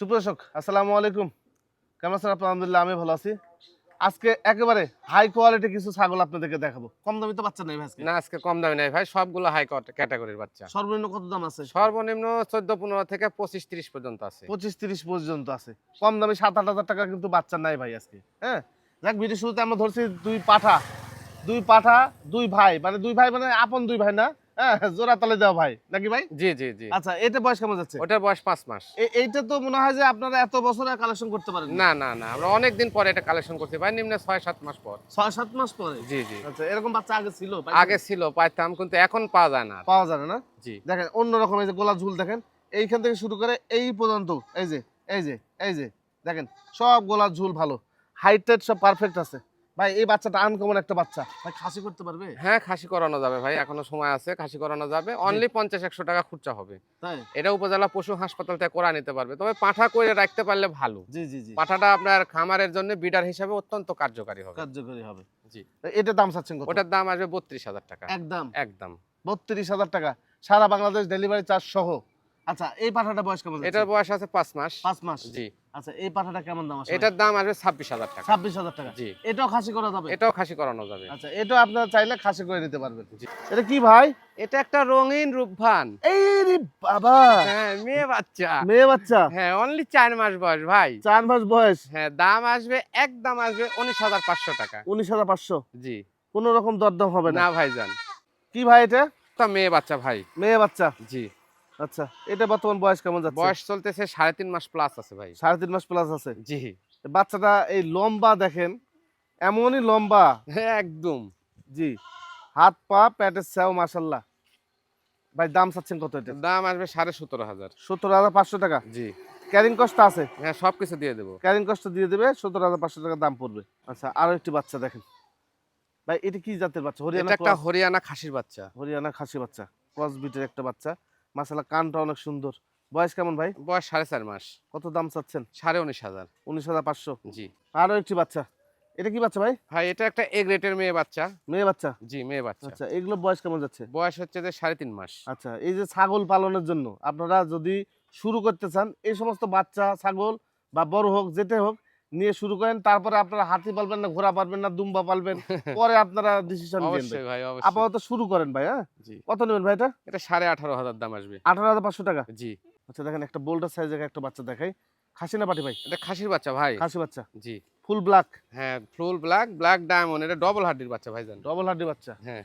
সুপ্রদর্শক আসসালামু আলাইকুম। কেমন আছেন? আপনার আলহামদুলিল্লাহ আমি ভালো আছি। আজকে একেবারে হাই কোয়ালিটি কিছু ছাগল আপনাদেরকে দেখাবো। কম দামি তো বাচ্চা নেই ভাই আজকে। না আজকে কম দামি নাই ভাই সবগুলো হাই ক্যাটাগরির বাচ্চা। সর্বনিম্ন কত দাম আছে? সর্বনিম্ন চোদ্দ পনেরো থেকে পঁচিশ তিরিশ পর্যন্ত আছে। পঁচিশ তিরিশ পর্যন্ত আছে। কম দামি সাত আট হাজার টাকা কিন্তু বাচ্চা নাই ভাই আজকে হ্যাঁ? যাক ভিডিও শুরুতে আমরা ধরছি দুই পাঠা। দুই পাঠা দুই ভাই। মানে দুই ভাই মানে আপন দুই ভাই না? হ্যাঁ জোড়া তালে দেওয়া ভাই। নাকি ভাই? জি জি জি। আচ্ছা এটা বয়স কেমন যাচ্ছে? ওটার বয়স পাঁচ মাস। এইটা তো মনে হয় যে আপনারা এত বছরে কালেকশন করতে পারেন না না না আমরা অনেক দিন পরে এটা কালেকশন করছি। ভাই নিম্নে ছয় সাত মাস পর। ছয় সাত মাস পরে? জি জি। আচ্ছা এরকম বাচ্চা আগে ছিল? আগে ছিল পাইতাম কিন্তু এখন পাওয়া যায় না পাওয়া যাবে না? জি। দেখেন অন্যরকম এই যে গোলা ঝুল দেখেন এইখান থেকে শুরু করে এই পর্যন্ত এই যে এই যে এই যে দেখেন সব গোলা ঝুল ভালো। হাইট টাইট সব পারফেক্ট আছে। ভাই এই বাচ্চাটা আনকমন একটা বাচ্চা। ভাই খাসি করতে পারবে? হ্যাঁ খাসি করানো যাবে ভাই এখনও সময় আছে খাসি করানো যাবে। অনলি পঞ্চাশ একশো টাকা খুচরা হবে। তাই? এটা উপজেলা পশু হাসপাতাল থেকে করা নিতে পারবে। তবে পাঠা করে রাখতে পারলে ভালো। জি জি জি। পাঠাটা আপনার খামারের জন্য বিডার হিসাবে অত্যন্ত কার্যকারী হবে। কার্যকরী হবে। জি। এটা দাম চাচ্ছেন কত? ওটার দাম আসবে বত্রিশ হাজার টাকা। একদম। একদম। বত্রিশ হাজার টাকা। সারা বাংলাদেশ ডেলিভারি চার্জ সহ। আচ্ছা এই পাঠাটা বয়স কেমন এটার বয়স আছে পাঁচ মাস। পাঁচ মাস? জি। আচ্ছা এই পাঠাটা কেমন দাম আছে এটার দাম আসবে ছাব্বিশ হাজার টাকা। ছাব্বিশ হাজার টাকা। জি। এটাও খাসি করা যাবে? এটাও খাসি করানো যাবে। আচ্ছা এটাও আপনারা চাইলে খাসি করে নিতে পারবেন। এটা কি ভাই? এটা একটা রঙিন রূপভান। এই রে বাবা! হ্যাঁ মেয়ে বাচ্চা। মেয়ে বাচ্চা? হ্যাঁ অনলি চার মাস বয়স ভাই। চার মাস বয়স? হ্যাঁ দাম আসবে এক দাম আসবে উনিশ হাজার পাঁচশো টাকা। উনিশ হাজার পাঁচশো? জি। কোন রকম দরদাম হবে না। না ভাইজান। কি ভাই এটা? তা মেয়ে বাচ্চা ভাই। মেয়ে বাচ্চা? জি। আচ্ছা এটা বর্তমান বয়স কেমন যাচ্ছে? বয়স চলতেছে সাড়ে তিন মাস প্লাস আছে ভাই। সাড়ে তিন মাস প্লাস আছে? জি। বাচ্চাটা এই লম্বা দেখেন এমনই লম্বা। একদম। জি। হাত পা প্যাটের ছাও মাসাল্লাহ ভাই দাম চাচ্ছেন কত এটা? দাম আসবে সাড়ে সতেরো হাজার। সত্তর হাজার পাঁচশো টাকা? জি। ক্যারিং কস্ট আছে? হ্যাঁ সবকিছু দিয়ে দেবো। ক্যারিং কস্ট দিয়ে দেবে সত্তর হাজার পাঁচশো টাকা দাম পড়বে। আচ্ছা আরও একটি বাচ্চা দেখেন। ভাই এটা কি জাতের বাচ্চা? হরিয়ানা একটা হরিয়ানা খাসির বাচ্চা। হরিয়ানা খাসি বাচ্চা ক্রস বিটের একটা বাচ্চা। মাসালা কানটা অনেক সুন্দর। বয়স কেমন ভাই? বয়স সাড়ে চার মাস। কত দাম চাচ্ছেন? সাড়ে উনিশ হাজার। উনিশ হাজার পাঁচশো। জি। আরও একটি বাচ্চা। এটা কি বাচ্চা ভাই? ভাই এটা একটা এ গ্রেটের মেয়ে বাচ্চা। মেয়ে বাচ্চা? জি মেয়ে বাচ্চা। আচ্ছা এগুলো বয়স কেমন যাচ্ছে? বয়স হচ্ছে যে সাড়ে তিন মাস। আচ্ছা এই যে ছাগল পালনের জন্য আপনারা যদি শুরু করতে চান এই সমস্ত বাচ্চা ছাগল বা বড় হোক যেতে হোক নিয়ে শুরু করেন তারপরে আপনারা হাতি পালবেন না ঘোড়া পালবেন না দুম্বা পালবেন পরে আপনারা ডিসিশন নেবেন অবশ্যই ভাই অবশ্যই। আপাতত শুরু করেন ভাই হ্যাঁ? কত নেবেন ভাই এটা? এটা সাড়ে আঠারো হাজার দাম আসবে। আঠারো হাজার পাঁচশো টাকা? জি। আচ্ছা দেখেন একটা বোল্ডার সাইজের একটা বাচ্চা দেখাই। খাসি না পাটি ভাই? এটা খাসির বাচ্চা ভাই। খাসি বাচ্চা। জি। ফুল ব্ল্যাক হ্যাঁ ফুল ব্ল্যাক ব্ল্যাক ডায়মন্ড এটা ডবল হার্ডির বাচ্চা ভাইজান ডবল হাড্ডি বাচ্চা? হ্যাঁ।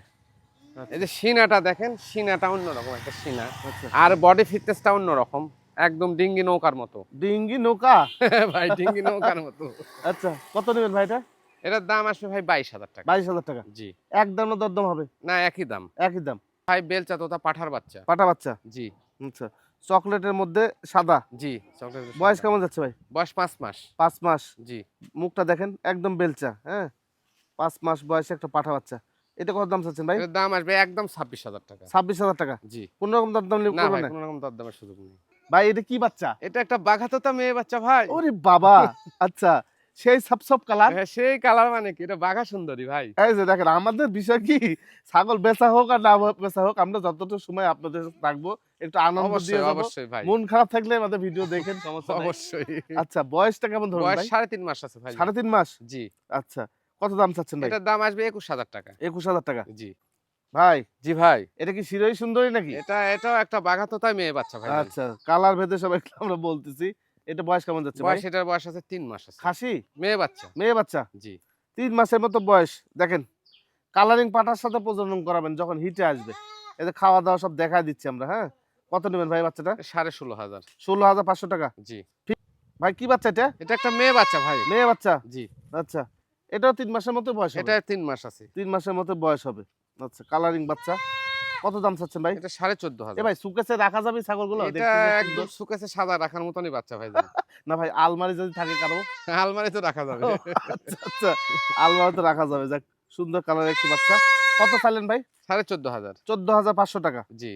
আচ্ছা, এই যে সিনাটা দেখেন সিনাটা অন্যরকম একটা সিনা। আচ্ছা। আর বডি ফিটনেসটা অন্যরকম। একদম ডিঙ্গি নৌকার মতো। ডিঙ্গি নৌকা? ভাই ডিঙ্গি নৌকার মতো। আচ্ছা কত নেবেন ভাই এটা? এটার দাম আসবে ভাই বাইশ হাজার টাকা। বাইশ হাজার টাকা? জি। একদম না দরদাম হবে? না একই দাম। একই দাম? ভাই বেলচা তোতা পাঠার বাচ্চা। পাঠা বাচ্চা? জি। আচ্ছা চকলেটের মধ্যে সাদা? জি চকলেট বয়স কেমন যাচ্ছে ভাই? বয়স পাঁচ মাস। পাঁচ মাস? জি। মুখটা দেখেন একদম বেলচা হ্যাঁ? পাঁচ মাস বয়সে একটা পাঠা বাচ্চা। এটা কত দাম চাচ্ছেন ভাই? দাম আসবে একদম ছাব্বিশ হাজার টাকা। ছাব্বিশ হাজার টাকা? জি। কোন রকম দরদাম না? কোনো রকম দরদামের সুযোগ নেই। ভাই এটা কি বাচ্চা? এটা একটা বাঘাতোতা মেয়ে বাচ্চা ভাই। ওরে বাবা আচ্ছা সেই সব সব কালার? হ্যাঁ, সেই কালার মানে কি? এটা বাঘা সুন্দরী ভাই। এই যে দেখেন আমাদের বিষয় কি? ছাগল বেচা হোক আর না বেচা হোক আমরা যতটুকু সময় আপনাদের থাকব একটু আনন্দ দিয়ে অবশ্যই ভাই। মন খারাপ থাকলে আমাদের ভিডিও দেখেন সমস্যা অবশ্যই। আচ্ছা বয়সটা কেমন ধরুন বয়স সাড়ে তিন মাস আছে ভাই। সাড়ে তিন মাস? জি। আচ্ছা কত দাম চাচ্ছেন ভাই? এটার দাম আসবে একুশ হাজার টাকা। একুশ হাজার টাকা। জি। ভাই জি ভাই। এটা কি শিরোই সুন্দরী নাকি? এটা এটাও একটা বাঘাতোতা মেয়ে বাচ্চা ভাই। আচ্ছা কালার ভেদে সবাই আমরা বলতেছি। এটা বয়স কেমন যাচ্ছে ভাই? বয়স এটার বয়স আছে তিন মাস আছে। খাসি? মেয়ে বাচ্চা। মেয়ে বাচ্চা? জি। তিন মাসের মতো বয়স। দেখেন কালারিং পাটার সাথে প্রজনন করাবেন যখন হিটে আসবে। এতে খাওয়া দাওয়া সব দেখা দিচ্ছি আমরা হ্যাঁ? কত নেবেন ভাই বাচ্চাটা? সাড়ে ষোলো হাজার। ষোলো হাজার পাঁচশো টাকা? জি। ভাই কি বাচ্চা এটা? এটা একটা মেয়ে বাচ্চা ভাই। মেয়ে বাচ্চা? জি। আচ্ছা। এটাও তিন মাসের মতো বয়স এটা তিন মাস আছে। তিন মাসের মতো বয়স হবে। আচ্ছা কালারিং বাচ্চা। কত দাম চাচ্ছেন ভাই? এটা সাড়ে চোদ্দ হাজার। ভাই সুকেসে রাখা যাবে ছাগলগুলো? এটা একদম। সাদা রাখার মতনই বাচ্চা ভাই। না ভাই আলমারি যদি থাকে কারও? আলমারি তো রাখা যাবে। আচ্ছা আচ্ছা। আলমারিতে রাখা যাবে যাক সুন্দর কালার একটি বাচ্চা। কত চাইলেন ভাই? সাড়ে চোদ্দ হাজার। চোদ্দ হাজার পাঁচশো টাকা। জি।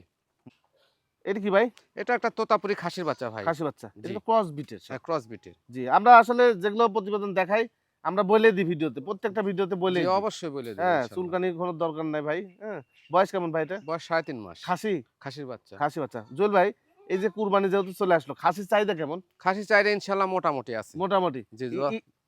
এটা কি ভাই? এটা একটা তোতাপুরি খাসির বাচ্চা ভাই। খাসি বাচ্চা। এটা ক্রস বিটের ক্রস বিটের জি আমরা আসলে যেগুলো প্রতিবেদন দেখাই আমরা বলে দিই ভিডিওতে প্রত্যেকটা ভিডিওতে বলে অবশ্যই বলে দেব হ্যাঁ। চুলকানি কোনো দরকার নাই ভাই হ্যাঁ। বয়স কেমন ভাই এটা? বয়স সাড়ে তিন মাস। খাসি? খাসির বাচ্চা। খাসি বাচ্চা। জুয়েল ভাই এই যে কুরবানি যেহেতু চলে আসলো খাসির চাহিদা কেমন? খাসি চাইলে ইনশাল্লাহ মোটামুটি আছে। মোটামুটি। জি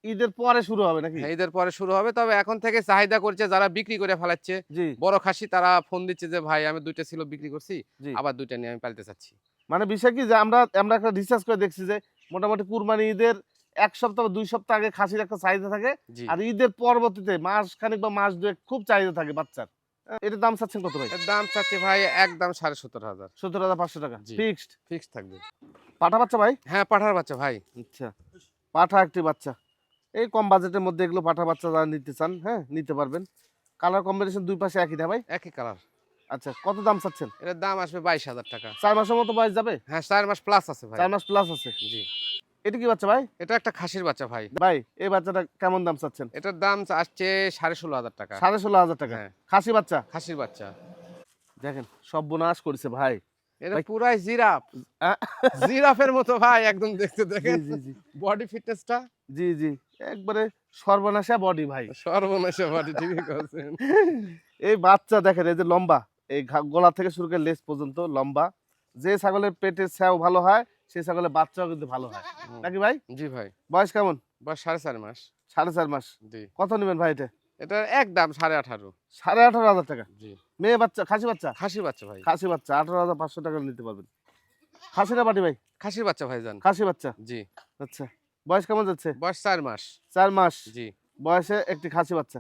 ঈদের পরে শুরু হবে নাকি? হ্যাঁ, ঈদের পরে শুরু হবে তবে এখন থেকে চাহিদা করছে যারা বিক্রি করে ফেলাচ্ছে বড় খাসি তারা ফোন দিচ্ছে যে ভাই আমি দুইটা ছিল বিক্রি করছি আবার দুইটা নিয়ে আমি পালতে চাচ্ছি। মানে বিষয় কি যে আমরা আমরা একটা রিসার্চ করে দেখছি যে মোটামুটি কুরবানি ঈদের এক সপ্তাহ বা দুই সপ্তাহ আগে খাসির একটা চাহিদা থাকে আর ঈদের পরবর্তীতে মাস খানিক বা মাস দুয়েক খুব চাহিদা থাকে বাচ্চার। এটার দাম চাচ্ছেন কত ভাই? দাম চাচ্ছি ভাই একদম সাড়ে হাজার। হাজার পাঁচশো টাকা। জি। ফিক্সড? থাকবে। পাঠা বাচ্চা ভাই? হ্যাঁ পাঠার বাচ্চা ভাই। আচ্ছা। পাঠা একটি বাচ্চা। এই কম বাজেটের মধ্যে এগুলো পাঠা বাচ্চা যারা নিতে চান হ্যাঁ নিতে পারবেন। কালার কম্বিনেশন দুই পাশে একই না ভাই? একই কালার। আচ্ছা কত দাম চাচ্ছেন? এটার দাম আসবে বাইশ হাজার টাকা। চার মাসের মতো বয়স যাবে? হ্যাঁ চার মাস প্লাস আছে ভাই। চার মাস প্লাস আছে। জি। এটা কি বাচ্চা ভাই? এটা একটা খাসির বাচ্চা ভাই। ভাই এই বাচ্চাটা কেমন দাম চাচ্ছেন? এটার দাম আসছে সাড়ে ষোলো হাজার টাকা। সাড়ে ষোলো হাজার টাকা। হ্যাঁ। খাসি বাচ্চা? খাসির বাচ্চা। দেখেন সব বোনাস করেছে ভাই। এটা পুরাই জিরাফ। জিরাফের মতো ভাই একদম দেখতে দেখেন। জি জি বডি ফিটনেসটা জি জি। একবারে সর্বনাশা বডি ভাই। সর্বনাশা বডি ঠিকই এই বাচ্চা দেখেন এই যে লম্বা এই গলা থেকে শুরু করে লেজ পর্যন্ত লম্বা। যে ছাগলের পেটের স্যাও ভালো হয় সেই ছাগলের বাচ্চাও কিন্তু ভালো হয়। নাকি ভাই? জি ভাই। বয়স কেমন? বয়স সাড়ে চার মাস। সাড়ে চার মাস। জি। কত নেবেন ভাই এটা? এটার এক দাম সাড়ে আঠারো। সাড়ে আঠারো হাজার টাকা। জি। মেয়ে বাচ্চা খাসি বাচ্চা? খাসির বাচ্চা ভাই। খাসি বাচ্চা আঠারো হাজার পাঁচশো টাকা নিতে পারবেন। খাসিটা বাটি ভাই? খাসির বাচ্চা ভাই যান খাসি বাচ্চা? জি। আচ্ছা। বয়স কেমন যাচ্ছে? বয়স চার মাস। চার মাস। জি। বয়সে একটি খাসি বাচ্চা।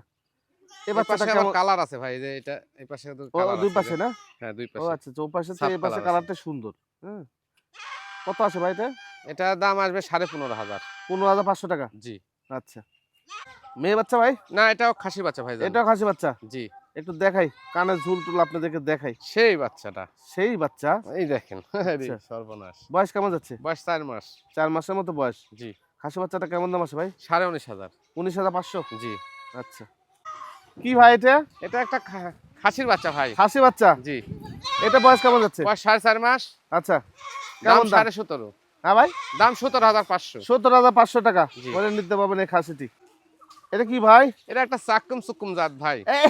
এই বাচ্চাটা কেমন? কালার আছে ভাই যে এটা এই পাশে তো ও দুই পাশে না? হ্যাঁ দুই পাশে। ও আচ্ছা চৌ পাশে সাত এই পাশে কালারটা সুন্দর। হ্যাঁ। কত আছে ভাই এটা এটার দাম আসবে সাড়ে পনেরো হাজার। পনেরো হাজার পাঁচশো টাকা? জি। আচ্ছা। মেয়ে বাচ্চা ভাই? না এটাও খাসির বাচ্চা ভাই এটাও খাসি বাচ্চা? জি। একটু দেখাই কানের ঝুল টুল আপনাদেরকে দেখাই। সেই বাচ্চাটা। সেই বাচ্চা? এই দেখেন আচ্ছা। সর্বনাশ। বয়স কেমন যাচ্ছে? বয়স চার মাস। চার মাসের মতো বয়স? জি। খাসি বাচ্চাটা কেমন দাম আছে ভাই? সাড়ে উনিশ হাজার। উনিশ হাজার পাঁচশো? জি। আচ্ছা। কি ভাই এটা? এটা একটা খাসির বাচ্চা ভাই। খাসি বাচ্চা? জি। এটা বয়স কেমন যাচ্ছে? বয়স সাড়ে চার মাস। আচ্ছা। দাম সাড়ে সতেরো। হ্যাঁ ভাই? দাম সতেরো হাজার পাঁচশো। সত্তর হাজার পাঁচশো টাকা। বলে নিতে পারবেন এই খাসিটি। এটা কি ভাই? এটা একটা চাক্কুম চুক্কুম জাত ভাই। এই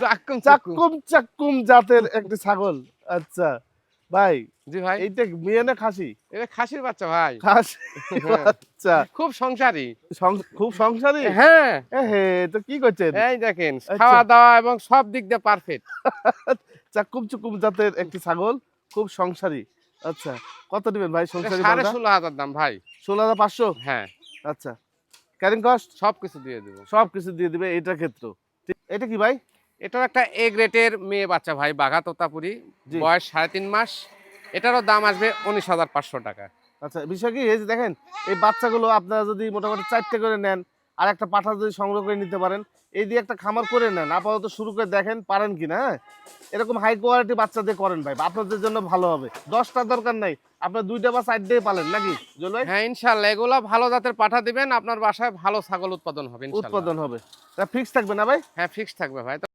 চাক্কুম চাক্কুম। চাক্কুম চাক্কুম জাতের একটি ছাগল। আচ্ছা ভাই জি ভাই। এইটা মেয়ে না খাসি? এটা খাসির বাচ্চা ভাই। খাসি হ্যাঁ। আচ্ছা। খুব সংসারী। খুব সংসারী? হ্যাঁ। হে তো কি করছেন? এই দেখেন আচ্ছা। খাওয়া দাওয়া এবং সব দিক দিয়ে পারফেক্ট চাক্কুম চুকুম জাতের একটি ছাগল। খুব সংসারী। আচ্ছা কত দিবেন ভাই সংসারী সাড়ে ষোলো হাজার দাম ভাই। ষোলো হাজার পাঁচশো? হ্যাঁ। আচ্ছা ক্যারিং কস্ট সব কিছু দিয়ে দেবো। সব কিছু দিয়ে দিবে এটার ক্ষেত্রে। এটা কি ভাই? এটার একটা এ গ্রেটের মেয়ে বাচ্চা ভাই বাঘা তোতাপুরি। বয়স সাড়ে তিন মাস। এটারও দাম আসবে উনিশ হাজার পাঁচশো টাকা। আচ্ছা বিষয় কি এই যে দেখেন এই বাচ্চাগুলো আপনারা যদি মোটামুটি চারটে করে নেন আর একটা পাঠা যদি সংগ্রহ করে নিতে পারেন। এই দিয়ে একটা খামার করে নেন। আপাতত শুরু করে দেখেন পারেন কি না হ্যাঁ? এরকম হাই কোয়ালিটি বাচ্চা দিয়ে করেন ভাই। আপনাদের জন্য ভালো হবে। দশটা দরকার নাই। আপনার দুইটা বা দিয়ে পালেন নাকি হ্যাঁ ইনশাল্লাহ এগুলো ভালো জাতের পাঠা দিবেন। আপনার বাসায় ভালো ছাগল উৎপাদন হবে উৎপাদন হবে। তা ফিক্স থাকবে না ভাই? হ্যাঁ ফিক্স থাকবে ভাই।